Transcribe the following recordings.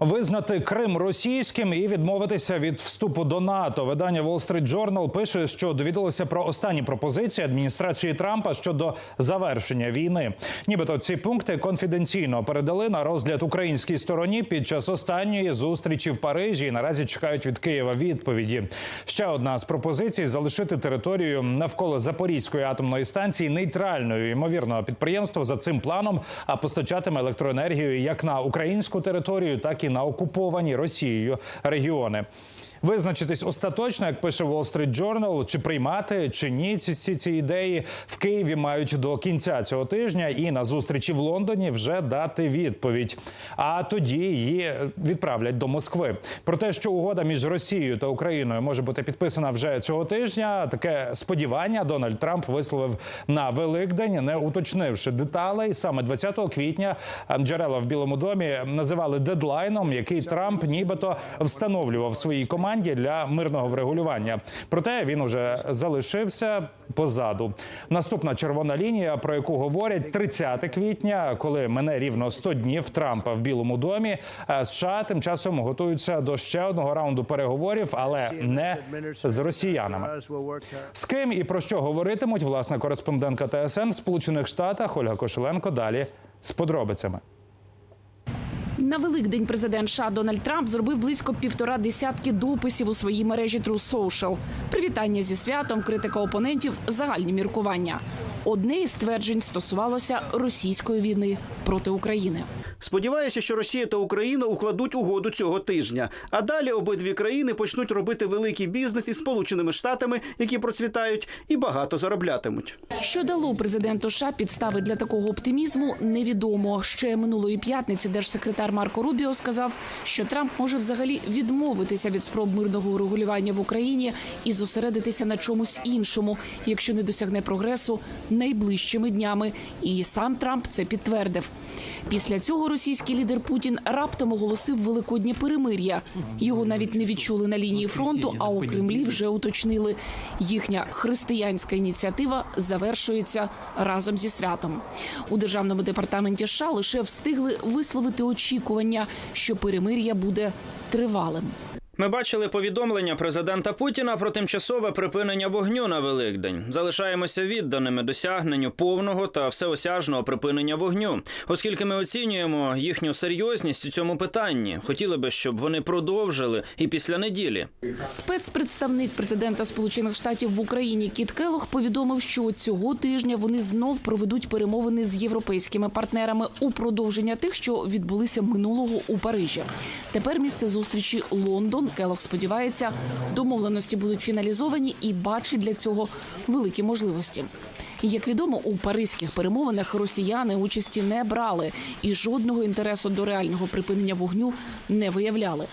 Визнати Крим російським і відмовитися від вступу до НАТО. Видання Wall Street Journal пише, що довідалося про останні пропозиції адміністрації Трампа щодо завершення війни. Нібито ці пункти конфіденційно передали на розгляд українській стороні під час останньої зустрічі в Парижі. І наразі чекають від Києва відповіді. Ще одна з пропозицій залишити територію навколо Запорізької атомної станції нейтральною. Ймовірно, підприємство за цим планом а постачатиме електроенергію як на українську територію, так і на окуповані Росією регіони. Визначитись остаточно, як пише Wall Street Journal, чи приймати чи ні ці, ці, ідеї в Києві мають до кінця цього тижня і на зустрічі в Лондоні вже дати відповідь. А тоді її відправлять до Москви. Про те, що угода між Росією та Україною може бути підписана вже цього тижня. Таке сподівання Дональд Трамп висловив на Великдень, не уточнивши деталей. Саме 20 квітня е, джерела в Білому домі називали дедлайном, який Трамп нібито встановлював своїй команді для мирного врегулювання. Проте він уже залишився позаду. Наступна червона лінія, про яку говорять 30 квітня, коли мене рівно 100 днів Трампа в Білому домі. Е, США тим часом готуються до ще одного раунду переговорів, але не з росіянами. З ким і про що говоритимуть власна кореспондентка ТСН в Сполучених Штатах Ольга Кошеленко. Далі з подробицями. На Великдень президент США Дональд Трамп зробив близько півтора десятки дописів у своїй мережі True Social. Привітання зі святом, критика опонентів, загальні міркування. Одне із тверджень стосувалося російської війни проти України. Сподіваюся, що Росія та Україна укладуть угоду цього тижня. А далі обидві країни почнуть робити великий бізнес із Сполученими Штатами, які процвітають і багато зароблятимуть. Що дало президенту США підстави для такого оптимізму, невідомо. Ще минулої п'ятниці держсекретар Марко Рубіо сказав, що Трамп може взагалі відмовитися від спроб мирного урегулювання в Україні і зосередитися на чомусь іншому, якщо не досягне прогресу найближчими днями. І сам Трамп це підтвердив. Після цього російський лідер Путін раптом оголосив великоднє перемир'я. Його навіть не відчули на лінії фронту, а у Кремлі вже уточнили. Їхня християнська ініціатива завершується разом зі святом. У державному департаменті США лише встигли висловити очікування, що перемир'я буде тривалим. Ми бачили повідомлення президента Путіна про тимчасове припинення вогню на Великдень. Залишаємося відданими досягненню повного та всеосяжного припинення вогню, оскільки ми оцінюємо їхню серйозність у цьому питанні. Хотіли би, щоб вони продовжили і після неділі. Спецпредставник президента Сполучених Штатів в Україні Кіт Келох повідомив, що цього тижня вони знов проведуть перемовини з європейськими партнерами у продовження тих, що відбулися минулого у Парижі. Тепер місце зустрічі Лондон. Келох сподівається, домовленості будуть фіналізовані і бачить для цього великі можливості. Як відомо, у паризьких перемовинах росіяни участі не брали і жодного інтересу до реального припинення вогню не виявляли.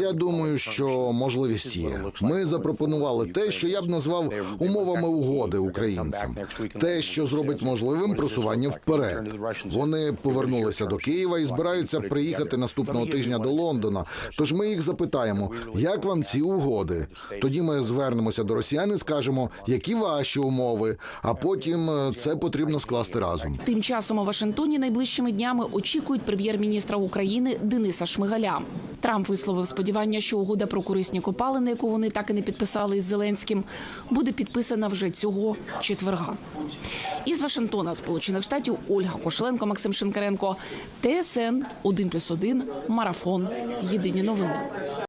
Я думаю, що можливість є. Ми запропонували те, що я б назвав умовами угоди українцям. Те, що зробить можливим просування вперед. Вони повернулися до Києва і збираються приїхати наступного тижня до Лондона. Тож ми їх запитаємо, як вам ці угоди? Тоді ми звернемося до росіян і скажемо, які ваші умови. А потім е, це потрібно скласти разом. Тим часом у Вашингтоні найближчими днями очікують прем'єр-міністра України Дениса Шмигаля. Трамп висловив сподівання, що угода про корисні копалини, яку вони так і не підписали із Зеленським, буде підписана вже цього четверга. Із Вашингтона, Сполучених Штатів, Ольга Кошеленко, Максим Шинкаренко, ТСН 1+,1, Марафон. Єдині новини.